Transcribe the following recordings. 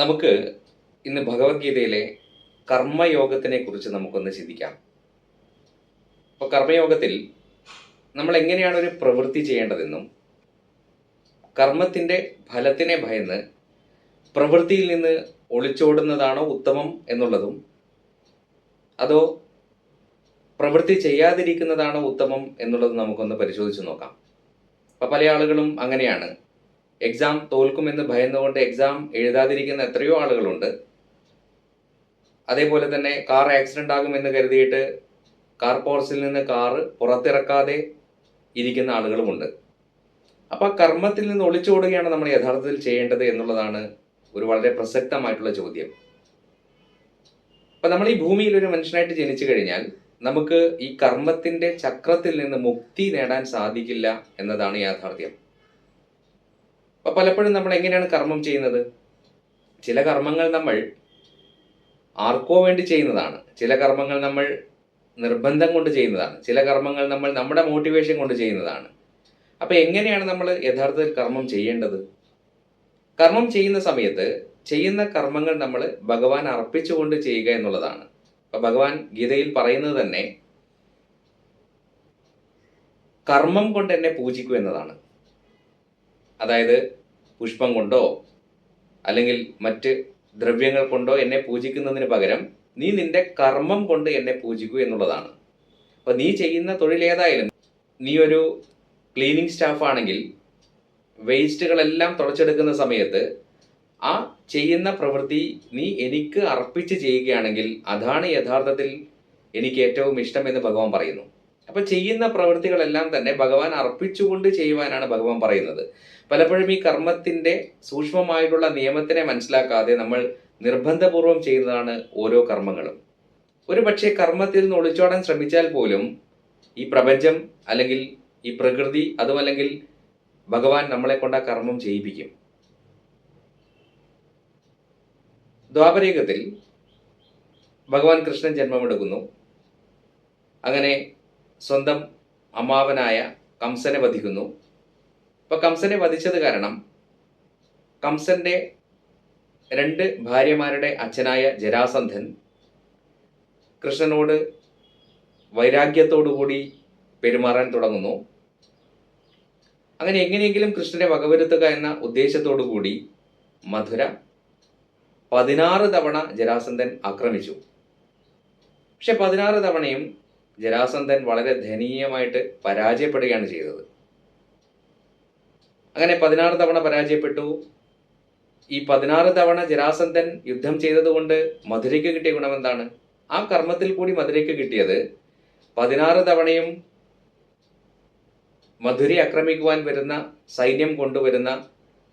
നമുക്ക് ഇന്ന് ഭഗവത്ഗീതയിലെ കർമ്മയോഗത്തിനെ കുറിച്ച് നമുക്കൊന്ന് ചിന്തിക്കാം. അപ്പോൾ കർമ്മയോഗത്തിൽ നമ്മൾ എങ്ങനെയാണ് ഒരു പ്രവൃത്തി ചെയ്യേണ്ടതെന്നും കർമ്മത്തിന്റെ ഫലത്തിനെ ഭയന്ന് പ്രവൃത്തിയിൽ നിന്ന് ഒളിച്ചോടുന്നതാണോ ഉത്തമം എന്നുള്ളതും അതോ പ്രവൃത്തി ചെയ്യാതിരിക്കുന്നതാണോ ഉത്തമം എന്നുള്ളത് നമുക്കൊന്ന് പരിശോധിച്ച് നോക്കാം. അപ്പോൾ പല ആളുകളും അങ്ങനെയാണ്. എക്സാം തോൽക്കുമെന്ന് ഭയന്നുകൊണ്ട് എക്സാം എഴുതാതിരിക്കുന്ന എത്രയോ ആളുകളുണ്ട്. അതേപോലെ തന്നെ കാർ ആക്സിഡന്റ് ആകുമെന്ന് കരുതിയിട്ട് കാർ പോർസിൽ നിന്ന് കാറ് പുറത്തിറക്കാതെ ഇരിക്കുന്ന ആളുകളുമുണ്ട്. അപ്പോൾ കർമ്മത്തിൽ നിന്ന് ഒളിച്ചോടുകയാണ് നമ്മൾ യഥാർത്ഥത്തിൽ ചെയ്യേണ്ടത് എന്നുള്ളതാണ് ഒരു വളരെ പ്രസക്തമായിട്ടുള്ള ചോദ്യം. അപ്പം നമ്മൾ ഈ ഭൂമിയിൽ ഒരു മനുഷ്യനായിട്ട് ജനിച്ചു കഴിഞ്ഞാൽ നമുക്ക് ഈ കർമ്മത്തിന്റെ ചക്രത്തിൽ നിന്ന് മുക്തി നേടാൻ സാധിക്കില്ല എന്നതാണ് യാഥാർത്ഥ്യം. പലപ്പോഴും നമ്മൾ എങ്ങനെയാണ് കർമ്മം ചെയ്യുന്നത്? ചില കർമ്മങ്ങൾ നമ്മൾ ആർക്കോ വേണ്ടി ചെയ്യുന്നതാണ്. ചില കർമ്മങ്ങൾ നമ്മൾ നിർബന്ധം കൊണ്ട് ചെയ്യുന്നതാണ്. ചില കർമ്മങ്ങൾ നമ്മൾ നമ്മുടെ മോട്ടിവേഷൻ കൊണ്ട് ചെയ്യുന്നതാണ്. അപ്പോൾ എങ്ങനെയാണ് നമ്മൾ യഥാർത്ഥത്തിൽ കർമ്മം ചെയ്യേണ്ടത്? കർമ്മം ചെയ്യുന്ന സമയത്ത് ചെയ്യുന്ന കർമ്മങ്ങൾ നമ്മൾ ഭഗവാൻ അർപ്പിച്ചുകൊണ്ട് ചെയ്യുക എന്നുള്ളതാണ്. അപ്പൊ ഭഗവാൻ ഗീതയിൽ പറയുന്നത് തന്നെ കർമ്മം കൊണ്ട് എന്നെ പൂജിക്കൂ എന്നതാണ്. അതായത് പുഷ്പം കൊണ്ടോ അല്ലെങ്കിൽ മറ്റ് ദ്രവ്യങ്ങൾ കൊണ്ടോ എന്നെ പൂജിക്കുന്നതിന് പകരം നീ നിന്റെ കർമ്മം കൊണ്ട് എന്നെ പൂജിക്കൂ എന്നുള്ളതാണ്. അപ്പൊ നീ ചെയ്യുന്ന തൊഴിൽ ഏതായാലും നീ ഒരു ക്ലീനിങ് സ്റ്റാഫ് ആണെങ്കിൽ വേസ്റ്റുകളെല്ലാം തുടച്ചെടുക്കുന്ന സമയത്ത് ആ ചെയ്യുന്ന പ്രവൃത്തി നീ എനിക്ക് അർപ്പിച്ച് ചെയ്യുകയാണെങ്കിൽ അതാണ് യഥാർത്ഥത്തിൽ എനിക്ക് ഏറ്റവും ഇഷ്ടം എന്ന് ഭഗവാൻ പറയുന്നു. അപ്പൊ ചെയ്യുന്ന പ്രവൃത്തികളെല്ലാം തന്നെ ഭഗവാൻ അർപ്പിച്ചുകൊണ്ട് ചെയ്യുവാനാണ് ഭഗവാൻ പറയുന്നത്. പലപ്പോഴും ഈ കർമ്മത്തിന്റെ സൂക്ഷ്മമായിട്ടുള്ള നിയമത്തിനെ മനസ്സിലാക്കാതെ നമ്മൾ നിർബന്ധപൂർവം ചെയ്യുന്നതാണ് ഓരോ കർമ്മങ്ങളും. ഒരു പക്ഷേ കർമ്മത്തിൽ നിന്ന് ഒളിച്ചോടാൻ ശ്രമിച്ചാൽ പോലും ഈ പ്രപഞ്ചം അല്ലെങ്കിൽ ഈ പ്രകൃതി അതുമല്ലെങ്കിൽ ഭഗവാൻ നമ്മളെ കൊണ്ട് ആ കർമ്മം ചെയ്യിപ്പിക്കും. ദ്വാപരയുഗത്തിൽ ഭഗവാൻ കൃഷ്ണൻ ജന്മമെടുക്കുന്നു. അങ്ങനെ സ്വന്തം അമ്മാവനായ കംസനെ വധിക്കുന്നു. അപ്പോൾ കംസനെ വധിച്ചത് കാരണം കംസന്റെ രണ്ട് ഭാര്യമാരുടെ അച്ഛനായ ജരാസന്ധൻ കൃഷ്ണനോട് വൈരാഗ്യത്തോടുകൂടി പെരുമാറാൻ തുടങ്ങുന്നു. അങ്ങനെ എങ്ങനെയെങ്കിലും കൃഷ്ണനെ വകവരുത്തുക എന്ന ഉദ്ദേശത്തോടു കൂടി മധുര പതിനാറ് തവണ ജരാസന്ധൻ ആക്രമിച്ചു. പക്ഷെ പതിനാറ് തവണയും ജരാസന്ധൻ വളരെ ദയനീയമായിട്ട് പരാജയപ്പെടുകയാണ് ചെയ്തത്. അങ്ങനെ പതിനാറ് തവണ പരാജയപ്പെട്ടു. ഈ പതിനാറ് തവണ ജരാസന്ധൻ യുദ്ധം ചെയ്തതുകൊണ്ട് മധുരയ്ക്ക് കിട്ടിയ ഗുണം എന്താണ്? ആ കർമ്മത്തിൽ കൂടി മധുരയ്ക്ക് കിട്ടിയത് പതിനാറ് തവണയും മധുര ആക്രമിക്കുവാൻ വരുന്ന സൈന്യം കൊണ്ടുവരുന്ന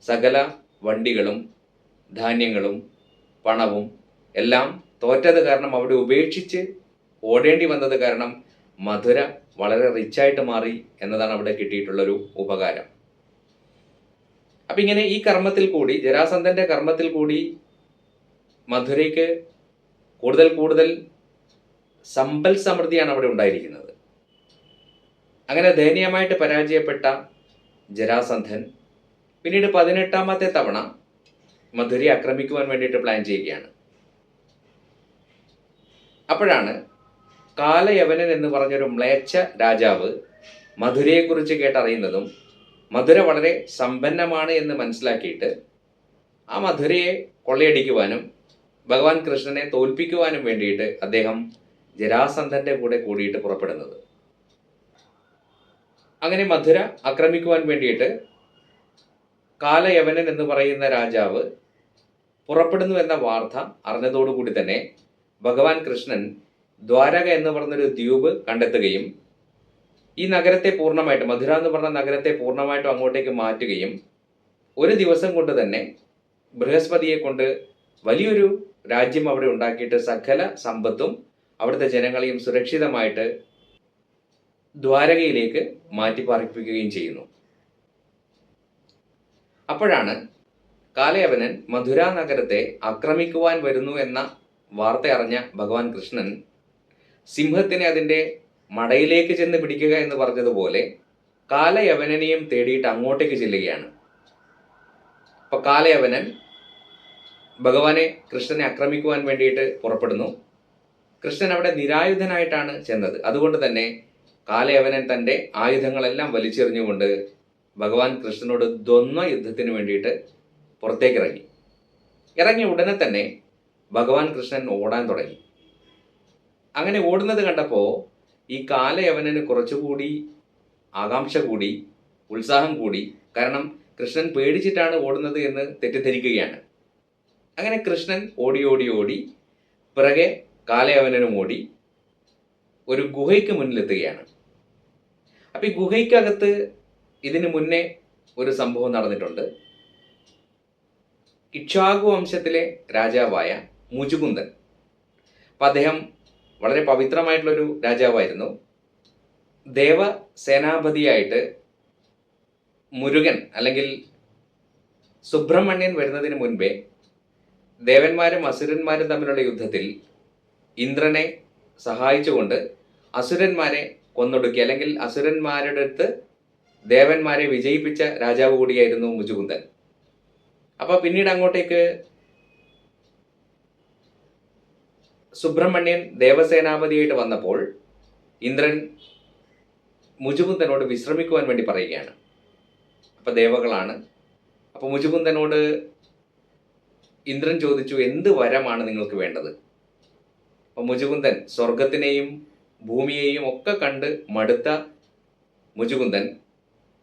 സകല വണ്ടികളും ധാന്യങ്ങളും പണവും എല്ലാം തോറ്റത് കാരണം അവിടെ ഉപേക്ഷിച്ച് ഓടേണ്ടി വന്നത് കാരണം മധുര വളരെ റിച്ചായിട്ട് മാറി എന്നതാണ് അവിടെ കിട്ടിയിട്ടുള്ളൊരു ഉപകാരം. അപ്പൊ ഇങ്ങനെ ഈ കർമ്മത്തിൽ കൂടി ജരാസന്ധന്റെ കർമ്മത്തിൽ കൂടി മധുരയ്ക്ക് കൂടുതൽ കൂടുതൽ സമ്പൽ സമൃദ്ധിയാണ് അവിടെ ഉണ്ടായിരിക്കുന്നത്. അങ്ങനെ ദയനീയമായിട്ട് പരാജയപ്പെട്ട ജരാസന്ധൻ പിന്നീട് പതിനെട്ടാമത്തെ തവണ മധുരയെ ആക്രമിക്കുവാൻ വേണ്ടിയിട്ട് പ്ലാൻ ചെയ്യുകയാണ്. അപ്പോഴാണ് കാലയവനൻ എന്ന് പറഞ്ഞൊരു മ്ലേച്ഛ രാജാവ് മധുരയെക്കുറിച്ച് കേട്ടറിയുന്നതും മധുര വളരെ സമ്പന്നമാണ് എന്ന് മനസ്സിലാക്കിയിട്ട് ആ മധുരയെ കൊള്ളയടിക്കുവാനും ഭഗവാൻ കൃഷ്ണനെ തോൽപ്പിക്കുവാനും വേണ്ടിയിട്ട് അദ്ദേഹം ജരാസന്ധന്റെ കൂടെ കൂടിയിട്ട് പുറപ്പെടുന്നത്. അങ്ങനെ മധുര ആക്രമിക്കുവാൻ വേണ്ടിയിട്ട് കാലയവനൻ എന്ന് പറയുന്ന രാജാവ് പുറപ്പെടുന്നു എന്ന വാർത്ത അറിഞ്ഞതോടുകൂടി തന്നെ ഭഗവാൻ കൃഷ്ണൻ ദ്വാരക എന്ന് പറഞ്ഞൊരു ദ്വീപ് കണ്ടെത്തുകയും ഈ നഗരത്തെ പൂർണമായിട്ട് മധുര എന്ന് പറഞ്ഞ നഗരത്തെ പൂർണമായിട്ടും അങ്ങോട്ടേക്ക് മാറ്റുകയും ഒരു ദിവസം കൊണ്ട് തന്നെ ബൃഹസ്പതിയെ കൊണ്ട് വലിയൊരു രാജ്യം അവിടെ ഉണ്ടാക്കിയിട്ട് സകല സമ്പത്തും അവിടുത്തെ ജനങ്ങളെയും സുരക്ഷിതമായിട്ട് ദ്വാരകയിലേക്ക് മാറ്റിപ്പാർപ്പിക്കുകയും ചെയ്യുന്നു. അപ്പോഴാണ് കാലയവനൻ മധുര നഗരത്തെ ആക്രമിക്കുവാൻ വരുന്നു എന്ന വാർത്ത അറിഞ്ഞ ഭഗവാൻ കൃഷ്ണൻ സിംഹത്തിനെ അതിന്റെ മടയിലേക്ക് ചെന്ന് പിടിക്കുക എന്ന് പറഞ്ഞതുപോലെ കാലയവനനെയും തേടിയിട്ട് അങ്ങോട്ടേക്ക് ചെല്ലുകയാണ്. അപ്പൊ കാലയവനൻ ഭഗവാനെ കൃഷ്ണനെ ആക്രമിക്കുവാൻ വേണ്ടിയിട്ട് പുറപ്പെടുന്നു. കൃഷ്ണൻ അവിടെ നിരായുധനായിട്ടാണ് ചെന്നത്. അതുകൊണ്ട് തന്നെ കാലയവനൻ തന്റെ ആയുധങ്ങളെല്ലാം വലിച്ചെറിഞ്ഞുകൊണ്ട് ഭഗവാൻ കൃഷ്ണനോട് ദ്വന്ദ്വ യുദ്ധത്തിന് വേണ്ടിയിട്ട് പുറത്തേക്ക് ഇറങ്ങി ഇറങ്ങിയ ഉടനെ തന്നെ ഭഗവാൻ കൃഷ്ണൻ ഓടാൻ തുടങ്ങി. അങ്ങനെ ഓടുന്നത് കണ്ടപ്പോൾ ഈ കാലയവനന് കുറച്ചുകൂടി ആകാംക്ഷ കൂടി ഉത്സാഹം കൂടി. കാരണം കൃഷ്ണൻ പേടിച്ചിട്ടാണ് ഓടുന്നത് എന്ന് തെറ്റിദ്ധരിക്കുകയാണ്. അങ്ങനെ കൃഷ്ണൻ ഓടി ഓടി ഓടി. പിറകെ കാലയവനനും ഓടി. ഒരു ഗുഹയ്ക്ക് മുന്നിലെത്തുകയാണ്. അപ്പം ഈ ഗുഹയ്ക്കകത്ത് ഇതിനു മുന്നേ ഒരു സംഭവം നടന്നിട്ടുണ്ട്. ഇക്ഷാകു വംശത്തിലെ രാജാവായ മുജുകുന്ദൻ. അപ്പം അദ്ദേഹം വളരെ പവിത്രമായിട്ടുള്ളൊരു രാജാവായിരുന്നു. ദേവസേനാപതിയായിട്ട് മുരുകൻ അല്ലെങ്കിൽ സുബ്രഹ്മണ്യൻ വരുന്നതിന് മുൻപേ ദേവന്മാരും അസുരന്മാരും തമ്മിലുള്ള യുദ്ധത്തിൽ ഇന്ദ്രനെ സഹായിച്ചുകൊണ്ട് അസുരന്മാരെ കൊന്നൊടുക്കി. അല്ലെങ്കിൽ അസുരന്മാരുടെ അടുത്ത് ദേവന്മാരെ വിജയിപ്പിച്ച രാജാവ് കൂടിയായിരുന്നു മുജുകുന്ദൻ. അപ്പോൾ പിന്നീട് അങ്ങോട്ടേക്ക് സുബ്രഹ്മണ്യൻ ദേവസേനാപതിയായിട്ട് വന്നപ്പോൾ ഇന്ദ്രൻ മുജുകുന്ദനോട് വിശ്രമിക്കുവാൻ വേണ്ടി പറയുകയാണ്. അപ്പോൾ ദേവകളാണ്. അപ്പോൾ മുജുകുന്ദനോട് ഇന്ദ്രൻ ചോദിച്ചു എന്ത് വരമാണ് നിങ്ങൾക്ക് വേണ്ടത്? അപ്പോൾ മുജുകുന്ദൻ സ്വർഗത്തിനെയും ഭൂമിയെയും ഒക്കെ കണ്ട് മടുത്ത മുജുകുന്ദൻ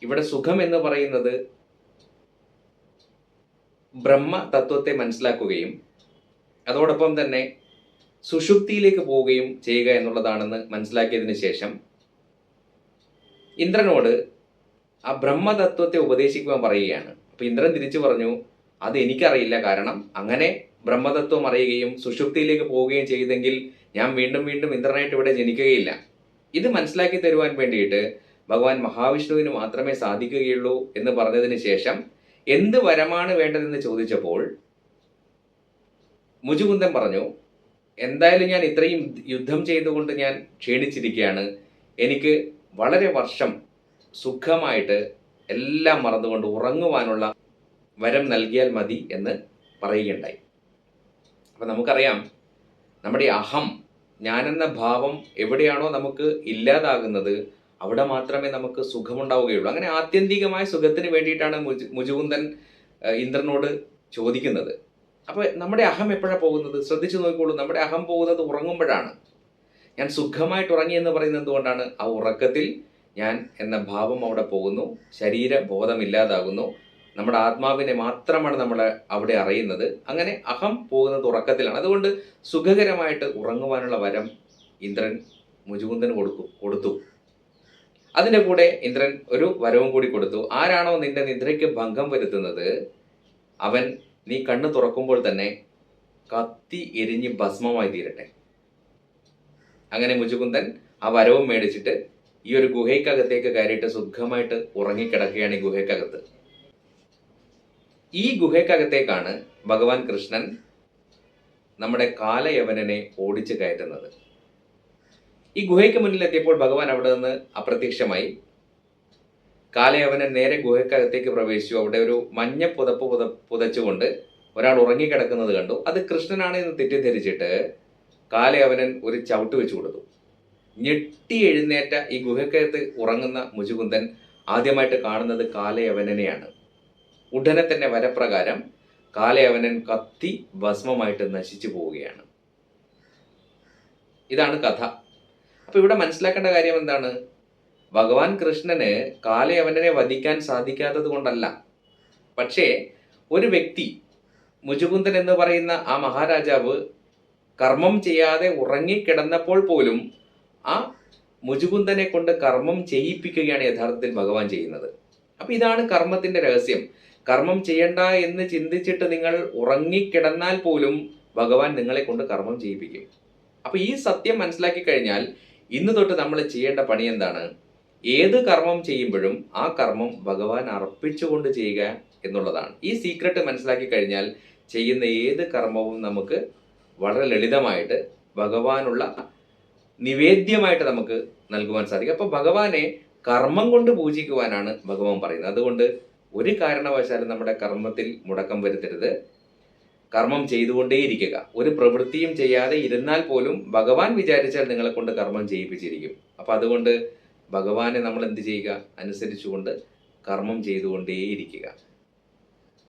ഇവിടെ സുഖം എന്ന് പറയുന്നത് ബ്രഹ്മ തത്വത്തെ മനസ്സിലാക്കുകയും അതോടൊപ്പം തന്നെ സുഷുപ്തിയിലേക്ക് പോവുകയും ചെയ്യുക എന്നുള്ളതാണെന്ന് മനസ്സിലാക്കിയതിന് ശേഷം ഇന്ദ്രനോട് ആ ബ്രഹ്മതത്വത്തെ ഉപദേശിക്കുവാൻ പറയുകയാണ്. അപ്പൊ ഇന്ദ്രൻ തിരിച്ചു പറഞ്ഞു അത് എനിക്കറിയില്ല. കാരണം അങ്ങനെ ബ്രഹ്മതത്വം അറിയുകയും സുഷുപ്തിയിലേക്ക് പോവുകയും ചെയ്തെങ്കിൽ ഞാൻ വീണ്ടും വീണ്ടും ഇന്ദ്രനായിട്ട് ഇവിടെ ജനിക്കുകയില്ല. ഇത് മനസ്സിലാക്കി തരുവാൻ വേണ്ടിയിട്ട് ഭഗവാൻ മഹാവിഷ്ണുവിന് മാത്രമേ സാധിക്കുകയുള്ളൂ എന്ന് പറഞ്ഞതിന് ശേഷം എന്ത് വരമാണ് വേണ്ടതെന്ന് ചോദിച്ചപ്പോൾ മുജുകുന്ദൻ പറഞ്ഞു എന്തായാലും ഞാൻ ഇത്രയും യുദ്ധം ചെയ്തുകൊണ്ട് ഞാൻ ക്ഷീണിച്ചിരിക്കുകയാണ്. എനിക്ക് വളരെ വർഷം സുഖമായിട്ട് എല്ലാം മറന്നുകൊണ്ട് ഉറങ്ങുവാനുള്ള വരം നൽകിയാൽ മതി എന്ന് പറയുകയുണ്ടായി. അപ്പം നമുക്കറിയാം നമ്മുടെ അഹം ഞാനെന്ന ഭാവം എവിടെയാണോ നമുക്ക് ഇല്ലാതാകുന്നത് അവിടെ മാത്രമേ നമുക്ക് സുഖമുണ്ടാവുകയുള്ളൂ. അങ്ങനെ ആത്യന്തികമായ സുഖത്തിന് വേണ്ടിയിട്ടാണ് മുജു മുജുകുന്ദൻ ഇന്ദ്രനോട് ചോദിക്കുന്നത്. അപ്പോൾ നമ്മുടെ അഹം എപ്പോഴാണ് പോകുന്നത്? ശ്രദ്ധിച്ചു നോക്കിക്കോളൂ. നമ്മുടെ അഹം പോകുന്നത് ഉറങ്ങുമ്പോഴാണ്. ഞാൻ സുഖമായിട്ട് ഉറങ്ങി എന്ന് പറയുന്നത് എന്തുകൊണ്ടാണ്? ആ ഉറക്കത്തിൽ ഞാൻ എന്ന ഭാവം അവിടെ പോകുന്നു. ശരീര ബോധമില്ലാതാകുന്നു നമ്മുടെ ആത്മാവിനെ മാത്രമാണ് നമ്മൾ അവിടെ അറിയുന്നത്. അങ്ങനെ അഹം പോകുന്നത് ഉറക്കത്തിലാണ്. അതുകൊണ്ട് സുഖകരമായിട്ട് ഉറങ്ങുവാനുള്ള വരം ഇന്ദ്രൻ മുജുകുന്ദന് കൊടുക്കും കൊടുത്തു. അതിന്റെ കൂടെ ഇന്ദ്രൻ ഒരു വരവും കൂടി കൊടുത്തു. ആരാണോ നിന്റെ നിദ്രയ്ക്ക് ഭംഗം വരുത്തുന്നത്? അവൻ നീ കണ്ണ് തുറക്കുമ്പോൾ തന്നെ കത്തി എരിഞ്ഞ് ഭസ്മമായി തീരട്ടെ. അങ്ങനെ മുജുകുന്ദൻ ആ വരവും മേടിച്ചിട്ട് ഈ ഒരു ഗുഹയ്ക്കകത്തേക്ക് കയറിയിട്ട് സുഖമായിട്ട് ഉറങ്ങിക്കിടക്കുകയാണ് ഈ ഗുഹയ്ക്കകത്ത്. ഈ ഗുഹയ്ക്കകത്തേക്കാണ് ഭഗവാൻ കൃഷ്ണൻ നമ്മുടെ കാലയവനനെ ഓടിച്ചു കയറ്റുന്നത്. ഈ ഗുഹയ്ക്ക് മുന്നിലെത്തിയപ്പോൾ ഭഗവാൻ അവിടെ നിന്ന് അപ്രത്യക്ഷമായി കാലയവനൻ നേരെ ഗുഹയ്ക്കകത്തേക്ക് പ്രവേശിച്ചു. അവിടെ ഒരു മഞ്ഞ പുതപ്പ് പുത പുതച്ചുകൊണ്ട് ഒരാൾ ഉറങ്ങിക്കിടക്കുന്നത് കണ്ടു. അത് കൃഷ്ണനാണ് എന്ന് തെറ്റിദ്ധരിച്ചിട്ട് കാലയവനൻ ഒരു ചവിട്ട് വെച്ചു കൊടുത്തു. ഞെട്ടി എഴുന്നേറ്റ ഈ ഗുഹയ്ക്കകത്ത് ഉറങ്ങുന്ന മുജുകുന്ദൻ ആദ്യമായിട്ട് കാണുന്നത് കാലയവനനെയാണ് ഉടനെ തന്നെ വരപ്രകാരം കാലയവനൻ കത്തി ഭസ്മമായിട്ട് നശിച്ചു പോവുകയാണ്. ഇതാണ് കഥ. അപ്പൊ ഇവിടെ മനസ്സിലാക്കേണ്ട കാര്യം എന്താണ്? ഭഗവാൻ കൃഷ്ണന് കാലയവനെ വധിക്കാൻ സാധിക്കാത്തത് കൊണ്ടല്ല. പക്ഷേ ഒരു വ്യക്തി മുജുകുന്ദൻ എന്ന് പറയുന്ന ആ മഹാരാജാവ് കർമ്മം ചെയ്യാതെ ഉറങ്ങിക്കിടന്നപ്പോൾ പോലും ആ മുജുകുന്ദനെ കൊണ്ട് കർമ്മം ചെയ്യിപ്പിക്കുകയാണ് യഥാർത്ഥത്തിൽ ഭഗവാൻ ചെയ്യുന്നത്. അപ്പൊ ഇതാണ് കർമ്മത്തിന്റെ രഹസ്യം. കർമ്മം ചെയ്യണ്ട എന്ന് ചിന്തിച്ചിട്ട് നിങ്ങൾ ഉറങ്ങിക്കിടന്നാൽ പോലും ഭഗവാൻ നിങ്ങളെ കൊണ്ട് കർമ്മം ചെയ്യിപ്പിക്കും. അപ്പൊ ഈ സത്യം മനസ്സിലാക്കി കഴിഞ്ഞാൽ ഇന്ന് തൊട്ട് നമ്മൾ ചെയ്യേണ്ട പണി എന്താണ്? ഏത് കർമ്മം ചെയ്യുമ്പോഴും ആ കർമ്മം ഭഗവാൻ അർപ്പിച്ചുകൊണ്ട് ചെയ്യുക എന്നുള്ളതാണ്. ഈ സീക്രട്ട് മനസ്സിലാക്കി കഴിഞ്ഞാൽ ചെയ്യുന്ന ഏത് കർമ്മവും നമുക്ക് വളരെ ലളിതമായിട്ട് ഭഗവാനുള്ള നിവേദ്യമായിട്ട് നമുക്ക് നൽകുവാൻ സാധിക്കും. അപ്പൊ ഭഗവാനെ കർമ്മം കൊണ്ട് പൂജിക്കുവാനാണ് ഭഗവാൻ പറയുന്നത്. അതുകൊണ്ട് ഒരു കാരണവശാലും നമ്മുടെ കർമ്മത്തിൽ മുടക്കം വരുത്തരുത്. കർമ്മം ചെയ്തുകൊണ്ടേയിരിക്കുക. ഒരു പ്രവൃത്തിയും ചെയ്യാതെ ഇരുന്നാൽ പോലും ഭഗവാൻ വിചാരിച്ചാൽ നിങ്ങളെ കൊണ്ട് കർമ്മം ചെയ്യിപ്പിച്ചിരിക്കും. അപ്പം അതുകൊണ്ട് ഭഗവാനെ നമ്മൾ എന്ത് ചെയ്യുക? അനുസരിച്ചുകൊണ്ട് കർമ്മം ചെയ്തുകൊണ്ടേയിരിക്കുക.